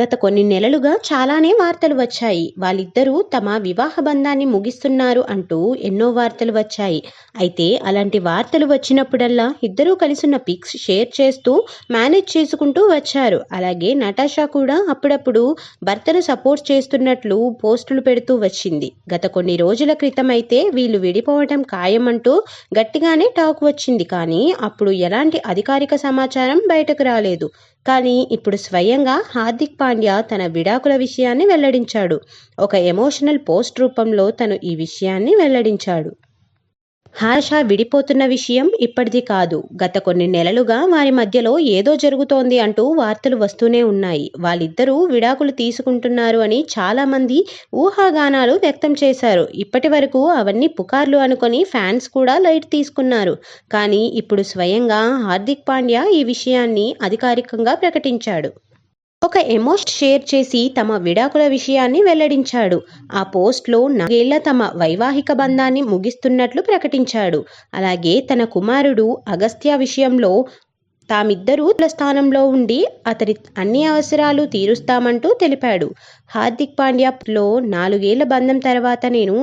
గత కొన్ని నెలలుగా చాలానే వార్తలు వచ్చాయి. వాళ్ళిద్దరూ తమ వివాహ బంధాన్ని ముగిస్తున్నారు అంటూ ఎన్నో వార్తలు వచ్చాయి. అయితే అలాంటి వార్తలు వచ్చినప్పుడల్లా ఇద్దరూ కలిసిన పిక్స్ షేర్ చేస్తూ మేనేజ్ చేసుకుంటూ వచ్చారు. అలాగే నటాషా కూడా అప్పుడప్పుడు భర్తను సపోర్ట్ చేస్తున్నట్లు పోస్టులు పెడుతూ వచ్చింది. గత కొన్ని రోజుల క్రితం అయితే వీళ్ళు విడిపోవటం ఖాయమంటూ గట్టిగానే టాక్ వచ్చింది. కానీ అప్పుడు ఎలాంటి అధికారిక సమాచారం బయటకు రాలేదు. కానీ ఇప్పుడు స్వయంగా హార్దిక్ పాండ్యా తన విడాకుల విషయాన్ని వెల్లడించాడు. ఒక ఎమోషనల్ పోస్ట్ రూపంలో తను ఈ విషయాన్ని వెల్లడించాడు. హర్ష విడిపోతున్న విషయం ఇప్పటిది కాదు. గత కొన్ని నెలలుగా వారి మధ్యలో ఏదో జరుగుతోంది అంటూ వార్తలు వస్తూనే ఉన్నాయి. వాళ్ళిద్దరూ విడాకులు తీసుకుంటున్నారు అని చాలామంది ఊహాగానాలు వ్యక్తం చేశారు. ఇప్పటి వరకు అవన్నీ పుకార్లు అనుకొని ఫ్యాన్స్ కూడా లైట్ తీసుకున్నారు. కానీ ఇప్పుడు స్వయంగా హార్దిక్ పాండ్యా ఈ విషయాన్ని అధికారికంగా ప్రకటించాడు. ఒక ఎమోస్ట్ షేర్ చేసి తమ విడాకుల విషయాన్ని వెల్లడించాడు. ఆ పోస్ట్లో నాగేళ్ళ తమ వైవాహిక బంధాన్ని ముగిస్తున్నట్లు ప్రకటించాడు. అలాగే తన కుమారుడు అగస్త్య విషయంలో తామిద్దరూ తల స్థానంలో ఉండి అతడి అన్ని అవసరాలు తీరుస్తామంటూ తెలిపాడు. హార్దిక్ పాండ్యాలో నాలుగేళ్ళ బంధం తర్వాత నేను